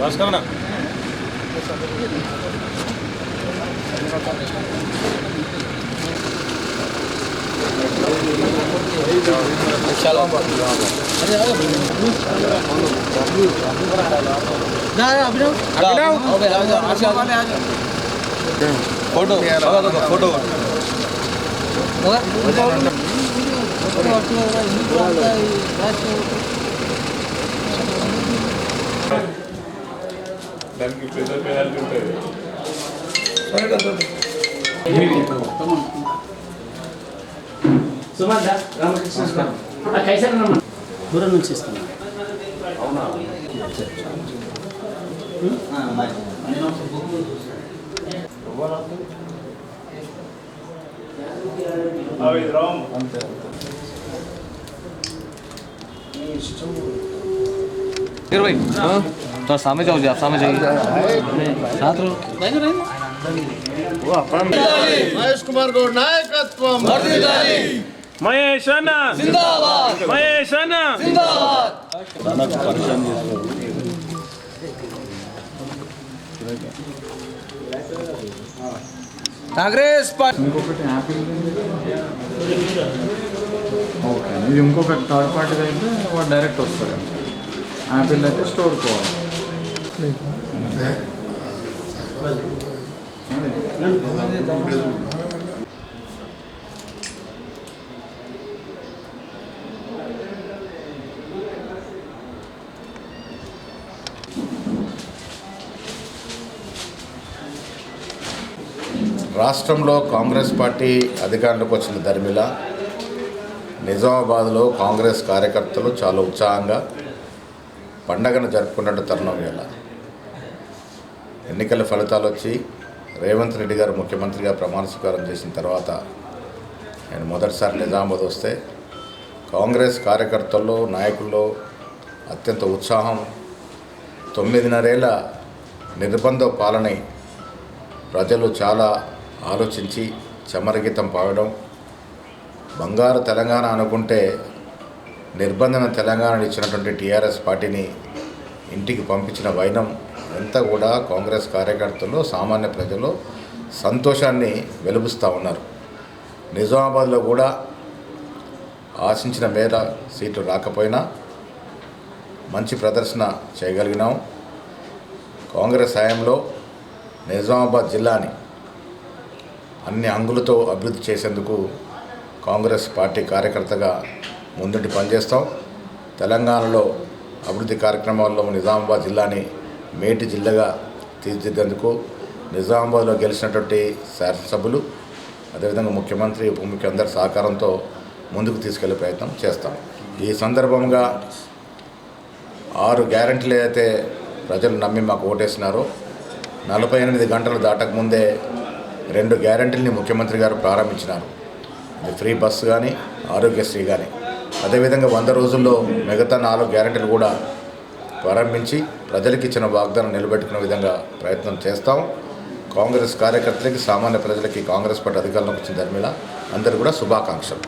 భాస్కరణ photo photo దానికి పెద్ద penalty ఉంటుంది. దూరం నుంచి ఇస్తున్నాను అవి రామ్. भाई तो सामने जाओ जी आप सामने जाइए సార్ మహేష్ కుమార్ గౌడ్ నాయకత్వం మహేష్ అన్న మహేష్ అన్న కాంగ్రెస్ పార్టీ ఓకే ఇది ఇంకొక థర్డ్ పార్టీ అయితే వాడు డైరెక్ట్ వస్తాడు యాపిల్ అయితే స్టోర్ పోవాలి. రాష్ట్రంలో కాంగ్రెస్ పార్టీ అధికారంలోకి వచ్చిన దరిమిల నిజామాబాద్లో కాంగ్రెస్ కార్యకర్తలు చాలా ఉత్సాహంగా పండగను జరుపుకున్నట్టు తరుణం వేళ ఎన్నికల ఫలితాలు వచ్చి రేవంత్ రెడ్డి గారు ముఖ్యమంత్రిగా ప్రమాణ స్వీకారం చేసిన తర్వాత నేను మొదటిసారి నిజామాబాద్ వస్తే కాంగ్రెస్ కార్యకర్తల్లో నాయకుల్లో అత్యంత ఉత్సాహం తొమ్మిదిన్నరేళ్ళ నిర్బంధ పాలన ప్రజలు చాలా ఆలోచించి చమరగీతం పాడడం బంగారు తెలంగాణ అనుకుంటే నిర్బంధన తెలంగాణ ఇచ్చినటువంటి టీఆర్ఎస్ పార్టీని ఇంటికి పంపించిన వైనం అంతా కూడా కాంగ్రెస్ కార్యకర్తలు సామాన్య ప్రజలు సంతోషాన్ని వెలుపుస్తూ ఉన్నారు. నిజామాబాద్లో కూడా ఆశించిన మేర సీట్లు రాకపోయినా మంచి ప్రదర్శన చేయగలిగినాం. కాంగ్రెస్ హయాంలో నిజామాబాద్ జిల్లాని అన్ని అంగులతో అభివృద్ధి చేసేందుకు కాంగ్రెస్ పార్టీ కార్యకర్తగా ముందుండి పనిచేస్తాం. తెలంగాణలో అభివృద్ధి కార్యక్రమాల్లో నిజామాబాద్ జిల్లాని మేటి జిల్లాగా తీర్చిదిద్దేందుకు నిజామాబాద్లో గెలిచినటువంటి శాసనసభ్యులు అదేవిధంగా ముఖ్యమంత్రి ఉప ముఖ్యమంత్రి అందరి సహకారంతో ముందుకు తీసుకెళ్ళే ప్రయత్నం చేస్తాం. ఈ సందర్భంగా ఆరు గ్యారంటీలు ఏదైతే ప్రజలు నమ్మి మాకు ఓటేసినారో నలభై ఎనిమిది గంటలు దాటకముందే రెండు గ్యారంటీలని ముఖ్యమంత్రి గారు ప్రారంభించినారు. ఫ్రీ బస్సు కానీ ఆరోగ్యశ్రీ కానీ అదేవిధంగా వంద రోజుల్లో మిగతా నాలుగు గ్యారంటీలు కూడా ప్రారంభించి ప్రజలకు ఇచ్చిన వాగ్దానం నిలబెట్టుకునే విధంగా ప్రయత్నం చేస్తాం. కాంగ్రెస్ కార్యకర్తలకి సామాన్య ప్రజలకి కాంగ్రెస్ పార్టీ అధికారంలోకి వచ్చిన ధర్మిళ అందరూ కూడా శుభాకాంక్షలు.